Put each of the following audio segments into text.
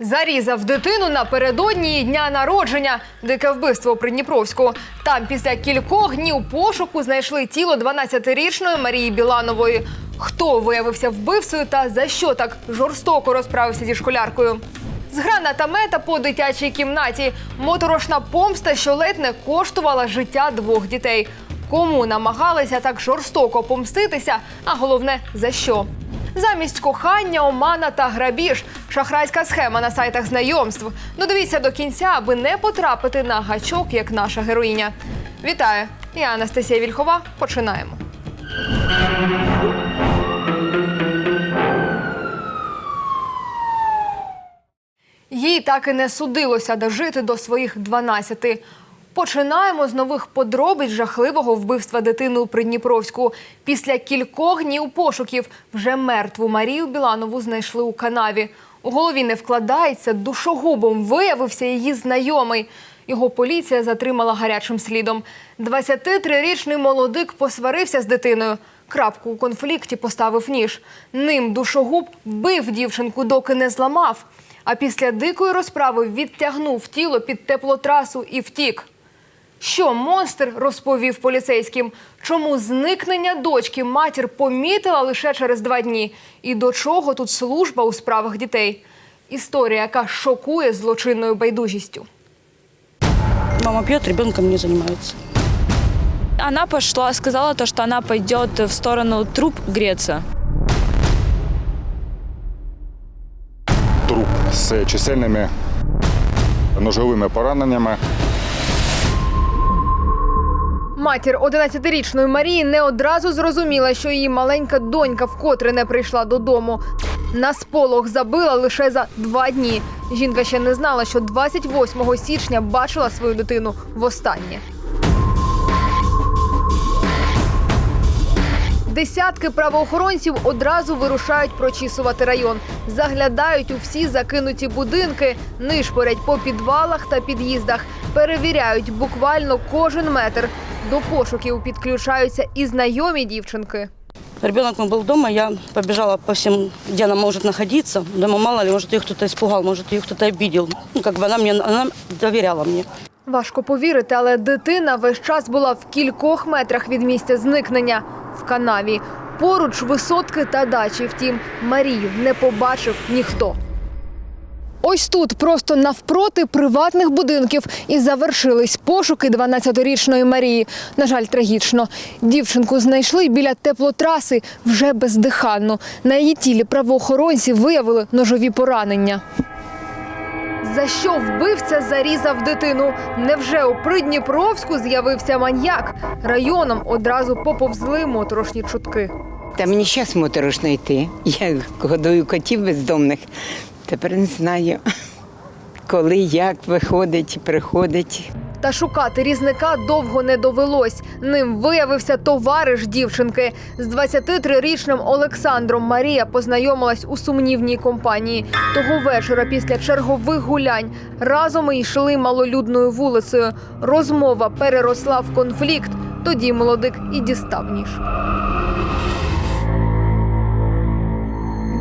Зарізав дитину напередодні дня народження. Дике вбивство у Придніпровську. Там після кількох днів пошуку знайшли тіло 12-річної Марії Біланової. Хто виявився вбивцею та за що так жорстоко розправився зі школяркою? З гранатомета по дитячій кімнаті. Моторошна помста, що ледь не коштувала життя двох дітей. Кому намагалися так жорстоко помститися, а головне за що? Замість кохання, омана та грабіж. Шахрайська схема на сайтах знайомств. Додивіться до кінця, аби не потрапити на гачок, як наша героїня. Вітаю! Я Анастасія Вільхова. Починаємо. Їй так і не судилося дожити до своїх 12. Починаємо з нових подробиць жахливого вбивства дитини у Придніпровську. Після кількох днів пошуків вже мертву Марію Біланову знайшли у канаві. У голові не вкладається, душогубом виявився її знайомий. Його поліція затримала гарячим слідом. 23-річний молодик посварився з дитиною. Крапку у конфлікті поставив ніж. Ним душогуб бив дівчинку, доки не зламав. А після дикої розправи відтягнув тіло під теплотрасу і втік. Що монстр розповів поліцейським? Чому зникнення дочки матір помітила лише через два дні? І до чого тут служба у справах дітей? Історія, яка шокує злочинною байдужістю. Мама пьет, ребенком не занимается. Она пошла, сказала то, что она пойдет в сторону труб греться. труп з чисельними ножовими пораненнями. Матір 11-річної Марії не одразу зрозуміла, що її маленька донька вкотре не прийшла додому. На сполох забила лише за два дні. Жінка ще не знала, що 28 січня бачила свою дитину востаннє. Десятки правоохоронців одразу вирушають прочісувати район, заглядають у всі закинуті будинки, нишпорять по підвалах та під'їздах, перевіряють буквально кожен метр. До пошуків підключаються і знайомі дівчинки. Ребенок был дома, я побежала по всем, где она может находиться. Думаю, мало ли, может, ее кто-то испугал, может, ее кто-то обидел. Ну, как бы она мне, она доверяла мне. Важко повірити, але дитина весь час була в кількох метрах від місця зникнення в канаві. Поруч висотки та дачі. Втім, Марію не побачив ніхто. Ось тут, просто навпроти приватних будинків, і завершились пошуки 12-річної Марії. На жаль, трагічно. Дівчинку знайшли біля теплотраси вже бездиханну. На її тілі правоохоронці виявили ножові поранення. За що вбивця зарізав дитину? Невже у Придніпровську з'явився маньяк? Районом одразу поповзли моторошні чутки. Та мені зараз моторошно йти. Я годую котів бездомних. Тепер не знаю, коли, як виходить, приходить. Та шукати різника довго не довелось. Ним виявився товариш дівчинки. З 23-річним Олександром Марія познайомилась у сумнівній компанії. Того вечора після чергових гулянь разом і йшли малолюдною вулицею. Розмова переросла в конфлікт. Тоді молодик і дістав ніж.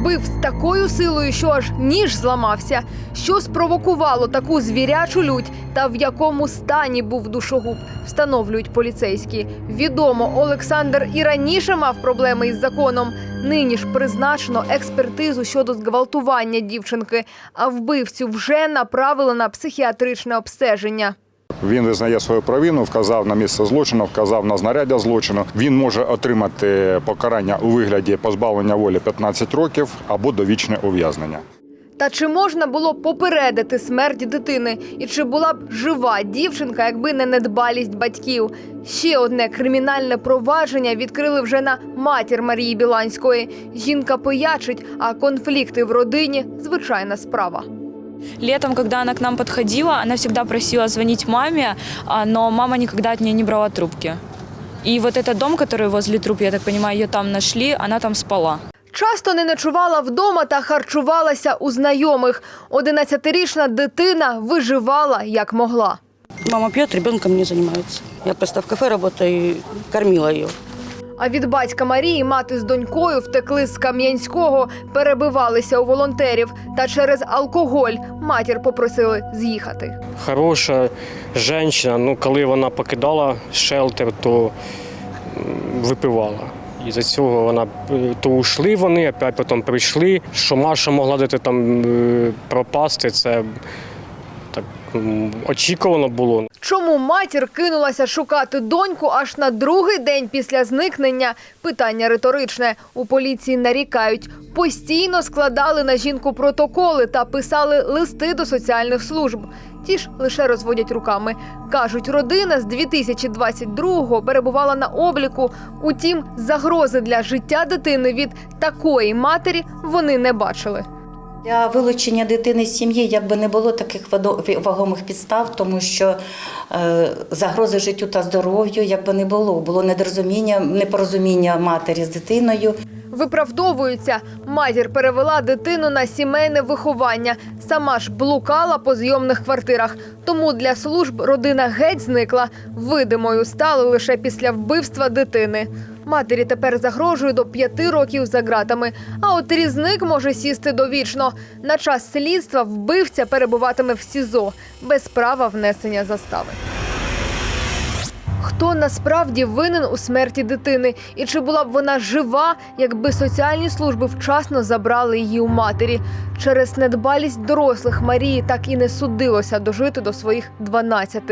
Бив з такою силою, що аж ніж зламався. Що спровокувало таку звірячу лють та в якому стані був душогуб, встановлюють поліцейські. Відомо, Олександр і раніше мав проблеми із законом. Нині ж призначено експертизу щодо зґвалтування дівчинки, а вбивцю вже направили на психіатричне обстеження. Він визнає свою провину, вказав на місце злочину, вказав на знаряддя злочину. Він може отримати покарання у вигляді позбавлення волі 15 років або довічне ув'язнення. Та чи можна було попередити смерть дитини? І чи була б жива дівчинка, якби не недбалість батьків? Ще одне кримінальне провадження відкрили вже на матір Марії Біланської. Жінка пиячить, а конфлікти в родині звичайна справа. Летом, когда она к нам подходила, она всегда просила звонить маме, но мама никогда от нее не брала трубки. И вот этот дом, который возле труп, я так понимаю, ее там нашли, она там спала. Часто не ночувала вдома та харчувалася у знайомих. 11-річна дитина виживала як могла. Мама пьет, ребенком не занимается. Я просто в кафе работаю и кормила ее. А від батька Марії мати з донькою втекли з Кам'янського, перебивалися у волонтерів. Та через алкоголь матір попросили з'їхати. хороша жінка, ну коли вона покидала шелтер, то випивала. І за цього вона е, то ушли вони, опять потім прийшли. Що Маша могла десь там е, пропасти, це очікувано було. Чому матір кинулася шукати доньку аж на другий день після зникнення? Питання риторичне. У поліції нарікають. Постійно складали на жінку протоколи та писали листи до соціальних служб. Ті ж лише розводять руками. Кажуть, родина з 2022-го перебувала на обліку. Утім, загрози для життя дитини від такої матері вони не бачили. Для вилучення дитини з сім'ї якби не було таких вагомих підстав, тому що е, загрози життю та здоров'ю якби не було. Було недорозуміння, непорозуміння матері з дитиною. Виправдовуються. Матір перевела дитину на сімейне виховання. Сама ж блукала по зйомних квартирах. Тому для служб родина геть зникла. Видимою стали лише після вбивства дитини. Матері тепер загрожує до п'яти років за ґратами. А от різник може сісти довічно. На час слідства вбивця перебуватиме в СІЗО без права внесення застави. Хто насправді винен у смерті дитини, і чи була б вона жива, якби соціальні служби вчасно забрали її у матері? Через недбалість дорослих Марії так і не судилося дожити до своїх 12.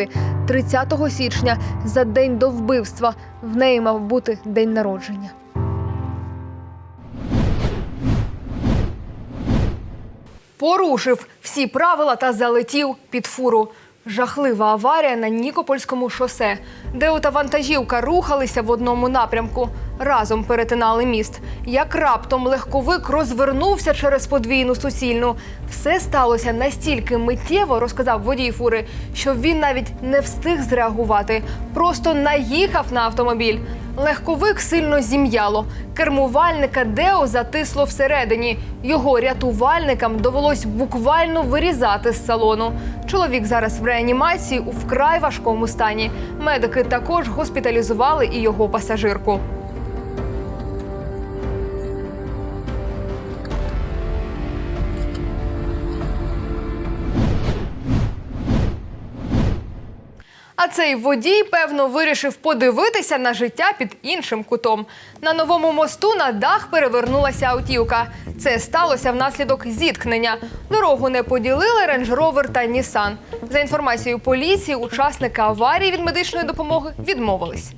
30 січня, за день до вбивства, в неї мав бути день народження. Порушив всі правила та залетів під фуру. Жахлива аварія на Нікопольському шосе, де та вантажівка рухалися в одному напрямку. Разом перетинали міст. Як раптом легковик розвернувся через подвійну суцільну. Все сталося настільки миттєво, розказав водій фури, що він навіть не встиг зреагувати. Просто наїхав на автомобіль. Легковик сильно зім'яло. Кермувальника Део затисло всередині. Його рятувальникам довелось буквально вирізати з салону. Чоловік зараз в реанімації у вкрай важкому стані. Медики також госпіталізували і його пасажирку. Цей водій, певно, вирішив подивитися на життя під іншим кутом. На новому мосту на дах перевернулася автівка. Це сталося внаслідок зіткнення. Дорогу не поділили Rover та Nissan. За інформацією поліції, учасники аварії від медичної допомоги відмовились.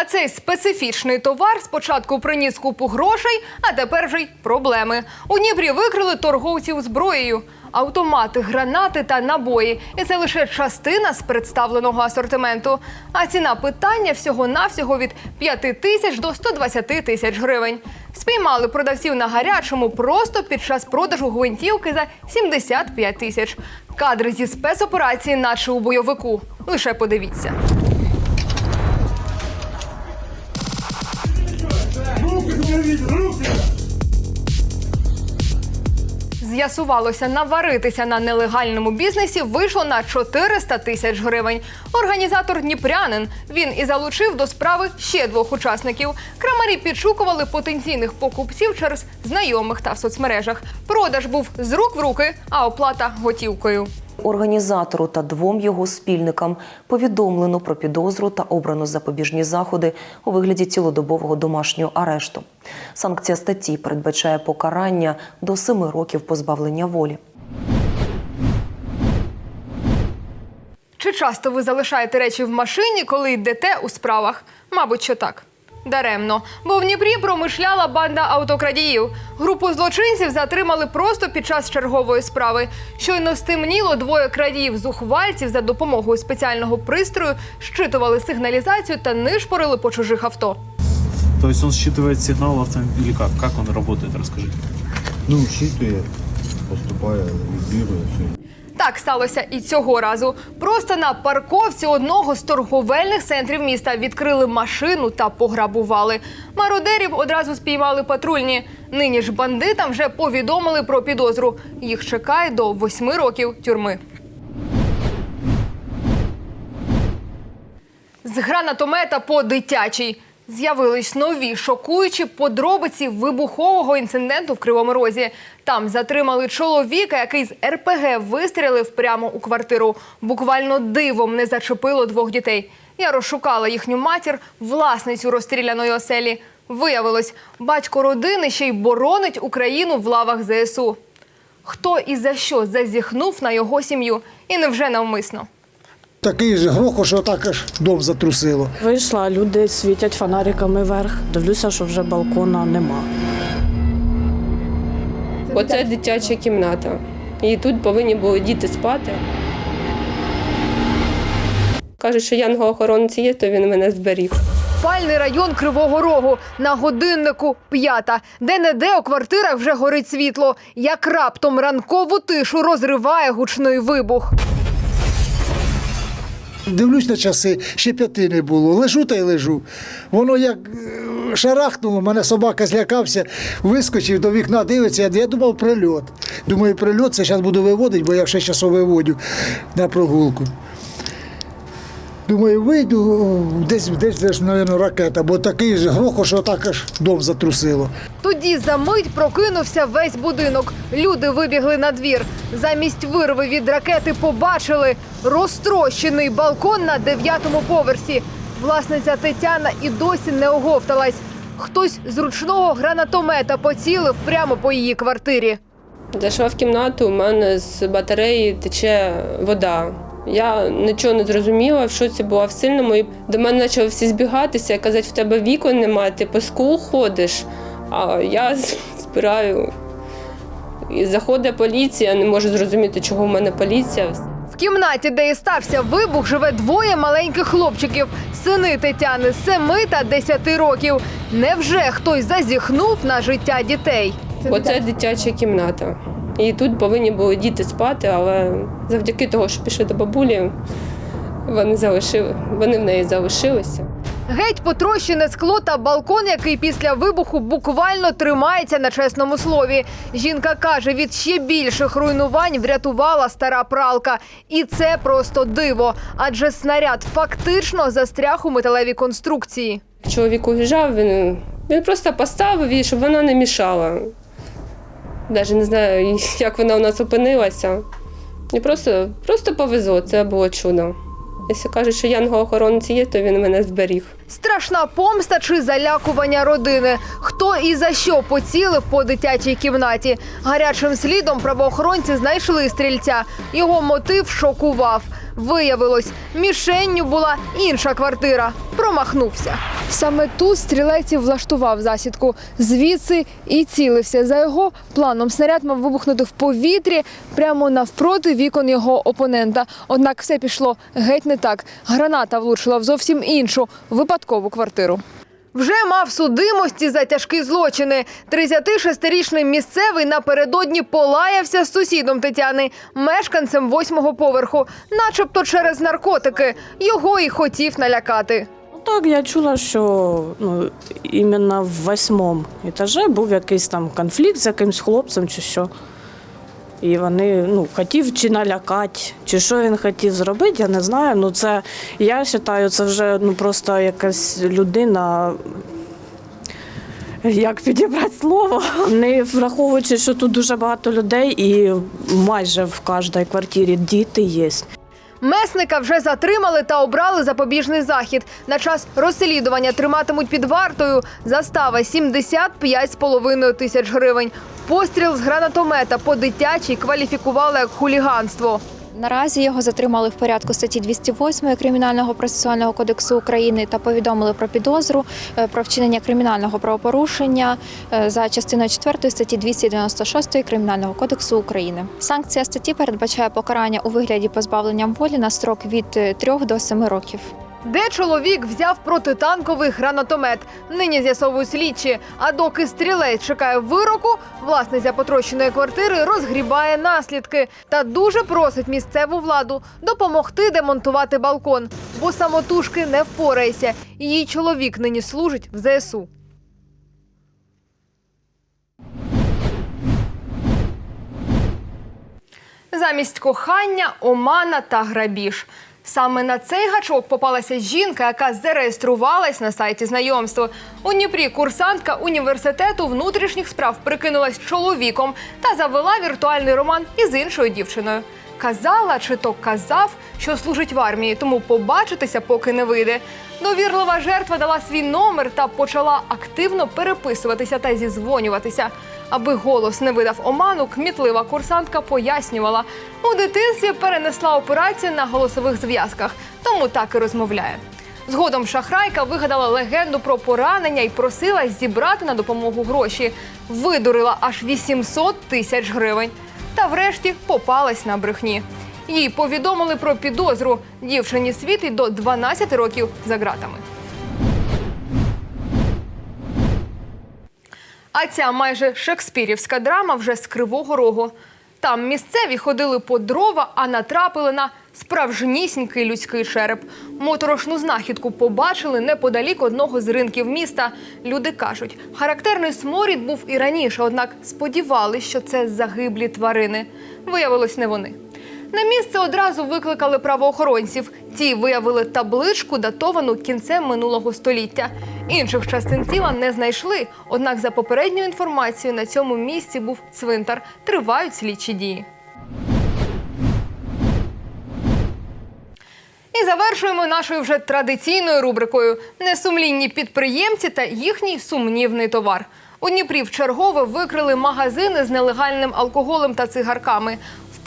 А цей специфічний товар спочатку приніс купу грошей, а тепер вже й проблеми. У Дніпрі викрили торговців зброєю. Автомати, гранати та набої. І це лише частина з представленого асортименту. А ціна питання всього-навсього від 5 тисяч до 120 тисяч гривень. Спіймали продавців на гарячому просто під час продажу гвинтівки за 75 тисяч. Кадри зі спецоперації, наче у бойовику. Лише подивіться. З'ясувалося, наваритися на нелегальному бізнесі вийшло на 400 тисяч гривень. Організатор Дніпрянин. Він і залучив до справи ще двох учасників. Крамарі підшукували потенційних покупців через знайомих та в соцмережах. Продаж був з рук в руки, а оплата готівкою. Організатору та двом його спільникам повідомлено про підозру та обрано запобіжні заходи у вигляді цілодобового домашнього арешту. Санкція статті передбачає покарання до семи років позбавлення волі. Чи часто ви залишаєте речі в машині, коли йдете у справах? Мабуть, що так. Даремно, бо в Дніпрі промишляла банда автокрадіїв. Групу злочинців затримали просто під час чергової справи. Щойно стемніло двоє крадіїв зухвальців за допомогою спеціального пристрою щитували сигналізацію та нишпорили по чужих авто. То есть он считывает сигнал в автомобиле как? Как он работает, расскажите. Ну, поступая, вибрирует все. Так сталося і цього разу. Просто на парковці одного з торговельних центрів міста відкрили машину та пограбували. Мародерів одразу спіймали патрульні. Нині ж бандитам вже повідомили про підозру. Їх чекає до восьми років тюрми. З гранатомета по дитячій з'явились нові шокуючі подробиці вибухового інциденту в Кривому Розі. Там затримали чоловіка, який з РПГ вистрілив прямо у квартиру. Буквально дивом не зачепило двох дітей. Я розшукала їхню матір, власницю розстріляної оселі. Виявилось, батько родини ще й боронить Україну в лавах ЗСУ. Хто і за що зазіхнув на його сім'ю, і невже навмисно. Такий ж грохот, що так аж дом затрусило. Вийшла, люди світять фонариками вверх. Дивлюся, що вже балкона нема. Оце дитяча кімната. І тут повинні були діти спати. Кажуть, що янгол-охоронець є, то він мене зберіг. Спальний район Кривого Рогу на годиннику п'ята. Де не де у квартирах вже горить світло. Як раптом ранкову тишу розриває гучний вибух. Дивлюсь на часи, ще п'яти не було. Лежу та й лежу. Воно як е, шарахнуло, мене собака злякався, вискочив до вікна, дивиться. Я, думав прильот. Думаю, прильот це зараз буду виводити, бо я ще 6 виводю на прогулку. Думаю, вийду, десь, десь, десь, мабуть, ракета, бо такий ж грохот, що так аж дом затрусило. Тоді за мить прокинувся весь будинок. Люди вибігли на двір. Замість вирви від ракети побачили розтрощений балкон на дев'ятому поверсі. Власниця Тетяна і досі не оговталась. Хтось з ручного гранатомета поцілив прямо по її квартирі. Зайшла в кімнату, у мене з батареї тече вода. Я нічого не зрозуміла, в шоці була в сильному. І до мене почали всі збігатися і казати, в тебе вікон немає, ти по склу ходиш. А я збираю. І заходить поліція, не можу зрозуміти, чого в мене поліція. В кімнаті, де і стався вибух, живе двоє маленьких хлопчиків. Сини Тетяни 7 та 10 років. Невже хтось зазіхнув на життя дітей? Оце дитяча кімната. І тут повинні були діти спати, але завдяки того, що пішли до бабулі, вони залишили, вони в неї залишилися. Геть потрощене скло та балкон, який після вибуху буквально тримається на чесному слові. Жінка каже, від ще більших руйнувань врятувала стара пралка. І це просто диво, адже снаряд фактично застряг у металевій конструкції. Чоловік уїжджав, він, він просто поставив її, щоб вона не мішала. Навіть не знаю, як вона у нас опинилася. І просто, просто повезло, це було чудо. Якщо кажуть, що янгол-охоронець є, то він мене зберіг. Страшна помста чи залякування родини. Хто і за що поцілив по дитячій кімнаті? Гарячим слідом правоохоронці знайшли стрільця. Його мотив шокував. Виявилось, мішенню була інша квартира. Промахнувся. Саме тут стрілець влаштував засідку. Звідси і цілився. За його планом снаряд мав вибухнути в повітрі прямо навпроти вікон його опонента. Однак все пішло геть не так. Граната влучила в зовсім іншу випадкову квартиру. Вже мав судимості за тяжкі злочини. 36-річний місцевий напередодні полаявся з сусідом Тетяни, мешканцем восьмого поверху, начебто через наркотики. Його і хотів налякати. Ну так, я чула, що ну, іменно в восьмому етажі був якийсь там конфлікт з якимсь хлопцем чи що. І вони ну, хотів чи налякати, чи що він хотів зробити, я не знаю. Ну, це, я вважаю, це вже ну, просто якась людина. Як підібрати слово, не враховуючи, що тут дуже багато людей, і майже в кожній квартирі діти є. Месника вже затримали та обрали запобіжний захід. На час розслідування триматимуть під вартою застава 75,5 тисяч гривень. Постріл з гранатомета по дитячій кваліфікували як хуліганство. Наразі його затримали в порядку статті 208 Кримінального процесуального кодексу України та повідомили про підозру е, про вчинення кримінального правопорушення е, за частиною 4 статті 296 Кримінального кодексу України. Санкція статті передбачає покарання у вигляді позбавлення волі на строк від 3 до 7 років. Де чоловік взяв протитанковий гранатомет? Нині з'ясовують слідчі. А доки стрілець чекає вироку, власниця потрощеної квартири розгрібає наслідки та дуже просить місцеву владу допомогти демонтувати балкон, бо самотужки не впорається. Її чоловік нині служить в ЗСУ. Замість кохання, омана та грабіж. Саме на цей гачок попалася жінка, яка зареєструвалась на сайті знайомства. У Дніпрі курсантка університету внутрішніх справ прикинулась чоловіком та завела віртуальний роман із іншою дівчиною. Казала чи то казав, що служить в армії, тому побачитися поки не вийде. Довірлива жертва дала свій номер та почала активно переписуватися та зізвонюватися. Аби голос не видав оману, кмітлива курсантка пояснювала, у дитинстві перенесла операцію на голосових зв'язках, тому так і розмовляє. Згодом шахрайка вигадала легенду про поранення і просила зібрати на допомогу гроші. Видурила аж 800 тисяч гривень. Та врешті попалась на брехні. Їй повідомили про підозру. Дівчині світить до 12 років за ґратами. А ця майже шекспірівська драма вже з Кривого Рогу. Там місцеві ходили по дрова, а натрапили на справжнісінький людський череп. Моторошну знахідку побачили неподалік одного з ринків міста. Люди кажуть, характерний сморід був і раніше, однак сподівались, що це загиблі тварини. Виявилось, не вони. На місце одразу викликали правоохоронців. Ті виявили табличку, датовану кінцем минулого століття. Інших частин тіла не знайшли. Однак, за попередньою інформацією, на цьому місці був цвинтар. Тривають слідчі дії. І завершуємо нашою вже традиційною рубрикою Несумлінні підприємці та їхній сумнівний товар. У Дніпрі в чергове викрили магазини з нелегальним алкоголем та цигарками.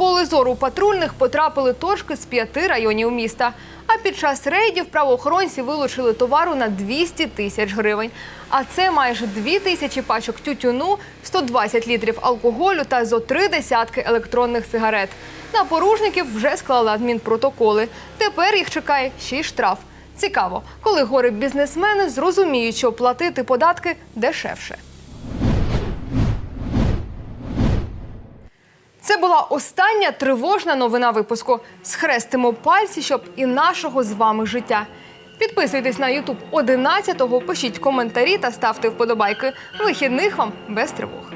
Поле зору патрульних потрапили точки з п'яти районів міста. А під час рейдів правоохоронці вилучили товару на 200 тисяч гривень. А це майже дві тисячі пачок тютюну, 120 літрів алкоголю та зо три десятки електронних сигарет. На порушників вже склали адмінпротоколи. Тепер їх чекає ще й штраф. Цікаво, коли гори бізнесмени зрозуміють, що платити податки дешевше. була остання тривожна новина випуску. Схрестимо пальці, щоб і нашого з вами життя. Підписуйтесь на Ютуб 11, пишіть коментарі та ставте вподобайки. Вихідних вам без тривог.